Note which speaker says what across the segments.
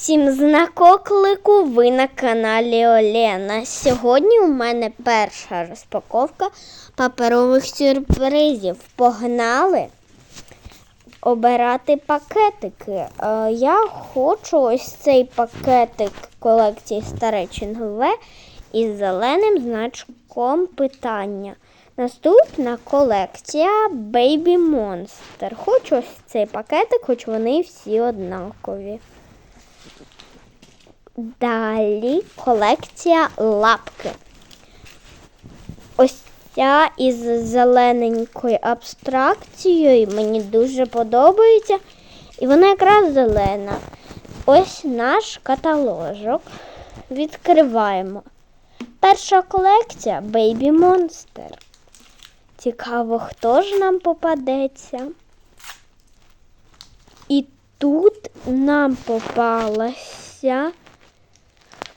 Speaker 1: Всім знакоклику, ви на каналі Олена. Сьогодні у мене перша розпаковка паперових сюрпризів. Погнали обирати пакетики. Е, Я хочу ось цей пакетик колекції Старе Чингове із зеленим значком питання. Наступна колекція Baby Monster. Хочу ось цей пакетик, хоч вони всі однакові. Далі колекція лапки. Ось ця із зелененькою абстракцією мені дуже подобається. І вона якраз зелена. Ось наш каталожок. Відкриваємо. Перша колекція Baby Monster. Цікаво, хто ж нам попадеться. І тут нам попалася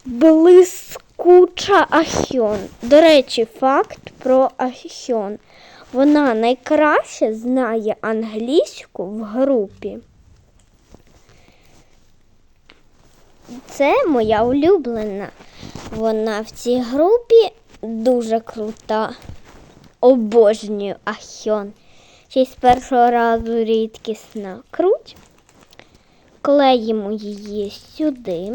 Speaker 1: блискуча Ахьон. До речі, факт про Ахьон. Вона найкраще знає англійську в групі. Це моя улюблена. Вона в цій групі дуже крута. Обожнюю Ахьон. Ще з першого разу рідкісна круть. Клеїмо її сюди.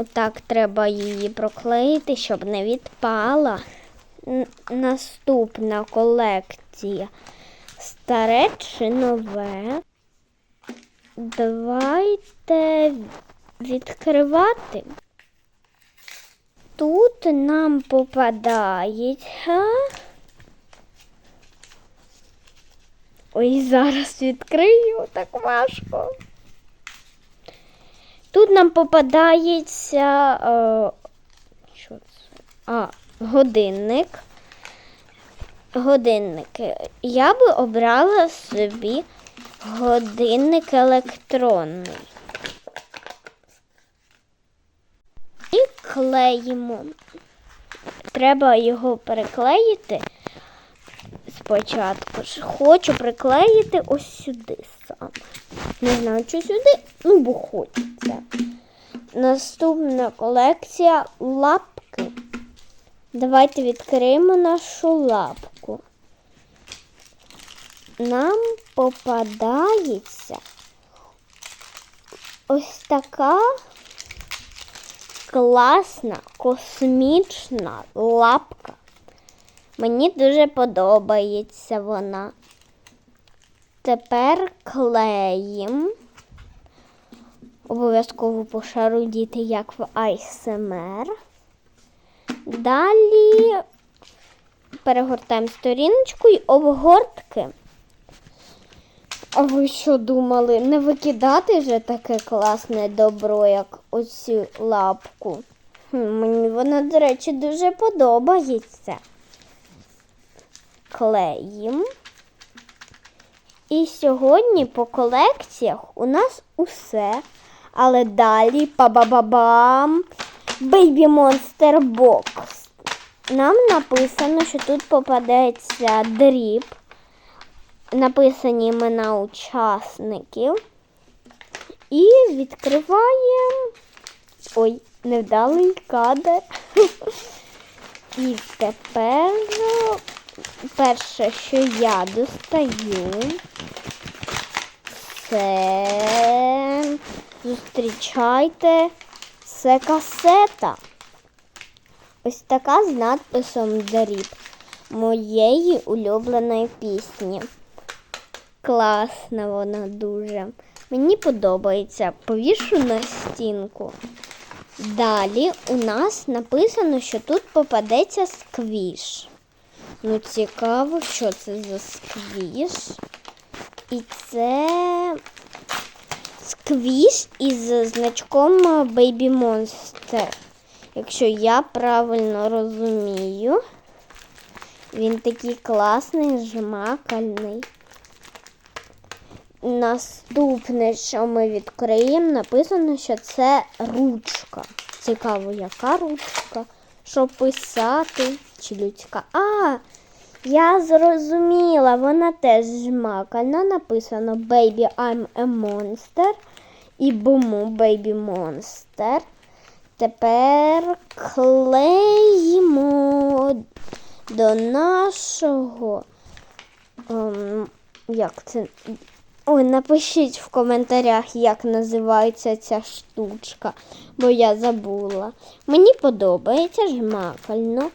Speaker 1: Отак треба її проклеїти, щоб не відпала. Наступна колекція старе чи нове. Давайте відкривати. Тут нам попадається. Ой, зараз відкрию, так важко. Тут нам попадається е, що це? А, годинник. Годинник. Я би обрала собі годинник електронний. І клеїмо. Треба його переклеїти спочатку. ж. Хочу приклеїти ось сюди саме. Не знаю, чи сюди, ну бо хочеться. Наступна колекція лапки. Давайте відкриємо нашу лапку. Нам попадається ось така класна космічна лапка. Мені дуже подобається вона. Тепер клеїм. Обов'язково пошарудіти, як в ASMR. Далі перегортаємо сторіночку і обгортки. А ви що думали, не викидати вже таке класне добро, як оцю лапку? Мені вона, до речі, дуже подобається. Клеїм. І сьогодні по колекціях у нас усе. Але далі па-ба-ба-бам! Baby Monster Box. Нам написано, що тут попадеться дріб. Написані імена учасників. І відкриваємо. Ой, невдалий кадр. І тепер перше, що я достаю, це зустрічайте, це касета. Ось така з надписом Дріб моєї улюбленої пісні. Класна вона дуже. Мені подобається. Повішу на стінку. Далі у нас написано, що тут попадеться сквіш. Ну, цікаво, що це за сквіш. І це сквіш із значком Baby Monster. Якщо я правильно розумію, він такий класний, жмакальний. Наступне, що ми відкриємо, написано, що це ручка. Цікаво, яка ручка, що писати, чи. А, Я зрозуміла, вона теж жмакальна. Написано Baby I'm a Monster. і буму Бейбі Монстер. Тепер клеїмо до нашого. ем, як це? Ой, напишіть в коментарях, як називається ця штучка, бо я забула. Мені подобається жмакально.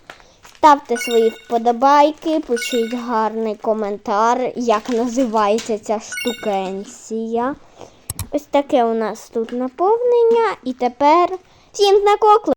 Speaker 1: Ставте свої вподобайки, пишіть гарний коментар, як називається ця штукенція. Ось таке у нас тут наповнення. І тепер всім знакокли.